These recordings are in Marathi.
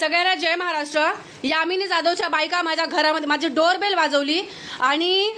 सगळ्यांना जय महाराष्ट्र. यामिनी जाधवच्या बायका माझ्या घरामध्ये माझी डोरबेल वाजवली आणि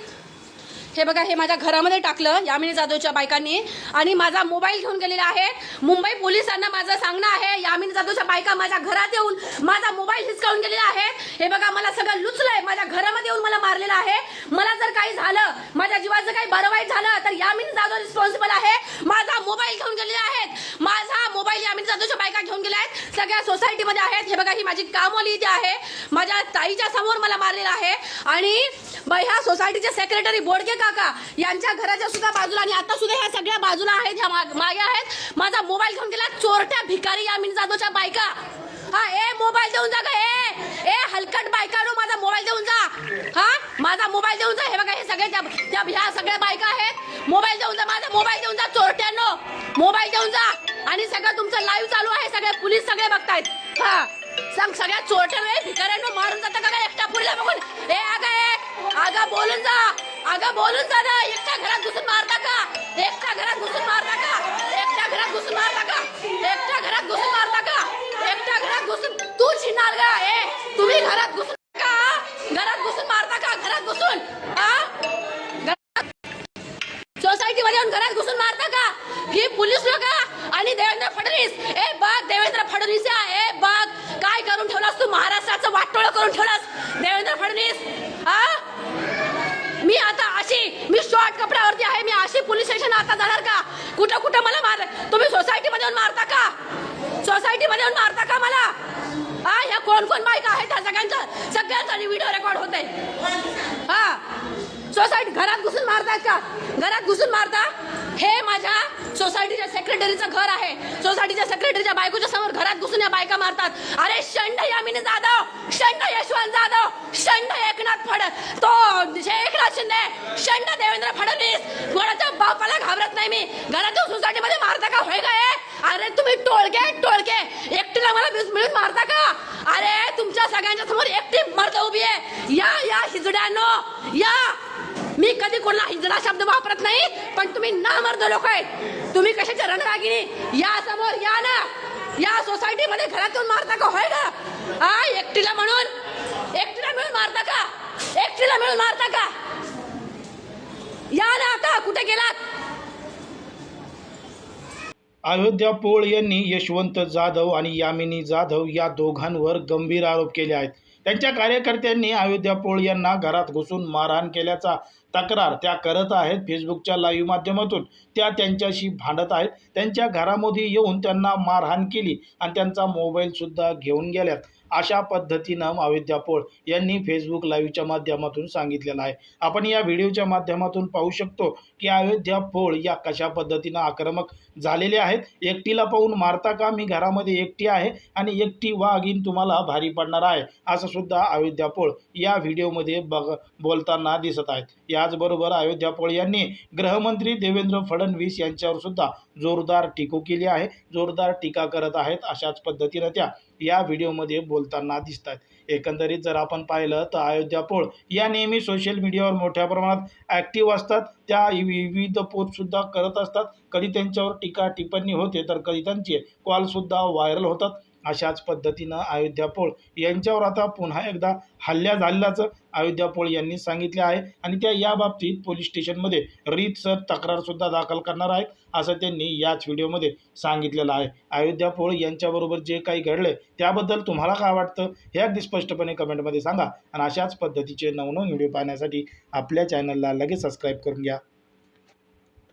हे बघा हे माझ्या घरामध्ये टाकलं यामिनी जाधवच्या बायकांनी. आणि माझा मोबाईल घेऊन गेलेला आहे. मुंबई पोलिसांना माझं सांगणं आहे यामिनी जाधवच्या बायका माझ्या घरात येऊन माझा मोबाईल हिसकावून गेलेला आहे. हे बघा मला सगळं लुचलं माझ्या घरामध्ये येऊन मला मारलेलं आहे. मला जर काही झालं माझ्या जीवाचं काही बरं वाईट झालं तर यामिनी जाधव रिस्पॉन्सिबल आहे. माझा मोबाईल घेऊन गेलेला आहेत. माझा मोबाईल यामिनी जाधवच्या बायका घेऊन गेल्या आहेत. सगळ्या सोसायटीमध्ये आहेत. हे बघा ही माझी कामोली इथे आहे. माझ्या ताईच्या समोर मला मारलेला आहे. आणि ह्या सोसायटीचे सेक्रेटरी बोडके काका यांच्या घराच्या सुद्धा बाजूला आणि आता सुद्धा ह्या सगळ्या बाजूला आहेत ह्या मागे आहेत. माझा मोबाईल घेऊन गेला चोरट्या भिकारी यामिनी जाधवच्या बायका. हा ए मोबाईल देऊन जागा ए. ए हलकट बायकाडू मोबाईल देऊन जा. हा? माझा मोबाईल देऊन जा. हे बघा हे सगळे त्या ह्या सगळ्या बायका आहेत. मोबाईल देऊन जा माझा मोबाईल देऊन जा चोरट्यांनो. मोबाईल देऊन जा. आणि सगळं तुमचं लाईव्ह चालू आहे. सगळे पोलीस सगळे बघतायत. हा. सांग सगळ्या चोरट्या भिकाऱ्यांना मारून जाता का एकटा एकट्या बघून. ए अगं ए. अगं बोलून जा. अगं बोलून जा ना एकट्या घरात घुसून मारता का? एकट्या घरात घुसून मारता का? एकट्या घरात घुसून मारता का? एकट्या घरात घुसून मारता का? एकट्या घरात घुसून तू शिणार का ए तुम्ही घरात घुसून पोलीस लोक! आणि देवेंद्र फडणवीस! ए बघ देवेंद्र फडणवीस या, ए बघ काय करून ठेवलास तू? महाराष्ट्राचं वाटोळ करून ठेवलास? देवेंद्र फडणवीस हा मी आता अशी मी शॉर्ट कपड्यावरती आहे मी अशी पोलीस स्टेशन आता जाणार का? कुठं कुठं मला मार तुम्ही सोसायटी मध्ये येऊन मारता का? सोसायटी मध्ये येऊन मारता का मला? हा ह्या कोण कोण बायका आहेत? त्या सगळ्यांचा सगळ्यांचा व्हिडिओ रेकॉर्ड होते हा. सोसायटी घरात घुसून मारतात का? घरात घुसून मारता? हे माझ्या सोसायटीच्या सेक्रेटरीचं घर आहे. सोसायटीच्या सेक्रेटरीच्या बायकोच्या समोर घरात घुसून या बायका मारतात. अरे शंड यामिनी जाधव शंड यशवंत जाधव शंड एकनाथ फड तो एकनाथ शिंदे शंड देवेंद्र फडणवीस. कोणाच्या बापाला घाबरत नाही मी. घरातून सोसायटीमध्ये मारता का होय काय अरे तुम्ही टोळके टोळके. एकटीला मला मिळून मारता का? अरे तुमच्या सगळ्यांच्या समोर एकटी मर्द उभी आहे. या या हिजड्यानो. या. मी कधी कोणाला हिजडा शब्द वापरत नाही पण तुम्ही नामर्द लोक आहेत. तुम्ही कशाच्या रणरागिनी या समोर या ना. या सोसायटीमध्ये मध्ये घरातून मारता का? होय का हा एकटीला म्हणून. एकटीला मिळून मारता का? एकटीला मिळून मारता का? या ना आता. कुठे गेलात? अयोध्या पोळ यांनी यशवंत जाधव आणि यामिनी जाधव या दोघांवर गंभीर आरोप केले आहेत. त्यांच्या कार्यकर्त्यांनी अयोध्या पोळ यांना घरात घुसून मारहाण केल्याचा तक्रार त्या करत आहेत. फेसबुकच्या लाईव्ह माध्यमातून त्या त्यांच्याशी भांडत आहेत. त्यांच्या घरामध्ये येऊन त्यांना मारहाण केली आणि त्यांचा मोबाईलसुद्धा घेऊन गेल्यात. अशा पद्धतीनं अयोध्या पोळ यांनी फेसबुक लाईव्हच्या माध्यमातून सांगितलेलं आहे. आपण या व्हिडिओच्या माध्यमातून पाहू शकतो की अयोध्या पोळ या कशा पद्धतीनं आक्रमक झालेले आहेत. एकटीला पाहून मारता का? मी घरामध्ये एकटी आहे आणि एकटी वाघीन तुम्हाला भारी पडणार आहे. असं सुद्धा अयोध्या पोळ या व्हिडिओमध्ये बघ बोलताना दिसत आहेत. याचबरोबर अयोध्या पोळ यांनी गृहमंत्री देवेंद्र फडणवीस यांच्यावर सुद्धा जोरदार टीको केली आहे. जोरदार टीका करत आहेत अशाच पद्धतीनं त्या या व्हिडिओमध्ये बोलताना दिसत आहेत. एकंदरीत जर आपण पाहिलं तर अयोध्या पोळ या नेहमी सोशल मीडियावर मोठ्या प्रमाणात ॲक्टिव्ह असतात. त्या विविध पोस्टसुद्धा करत असतात. कधी त्यांच्यावर टीका टिप्पणी होते तर कधी त्यांचे कॉलसुद्धा व्हायरल होतात. अशाच पद्धतीनं अयोध्या पोळ यांच्यावर आता पुन्हा एकदा हल्ल्या झाल्याचं अयोध्या पोळ यांनी सांगितले आहे. आणि त्या या बाबतीत पोलीस स्टेशनमध्ये रीतसर तक्रारसुद्धा दाखल करणार आहेत असं त्यांनी याच व्हिडिओमध्ये सांगितलेलं आहे. अयोध्या पोळ यांच्याबरोबर जे काही घडले त्याबद्दल तुम्हाला काय वाटतं? हे अगदी स्पष्टपणे कमेंटमध्ये सांगा. आणि अशाच पद्धतीचे नवनवीन व्हिडिओ पाहण्यासाठी आपल्या चॅनलला लगेच सबस्क्राईब करून घ्या.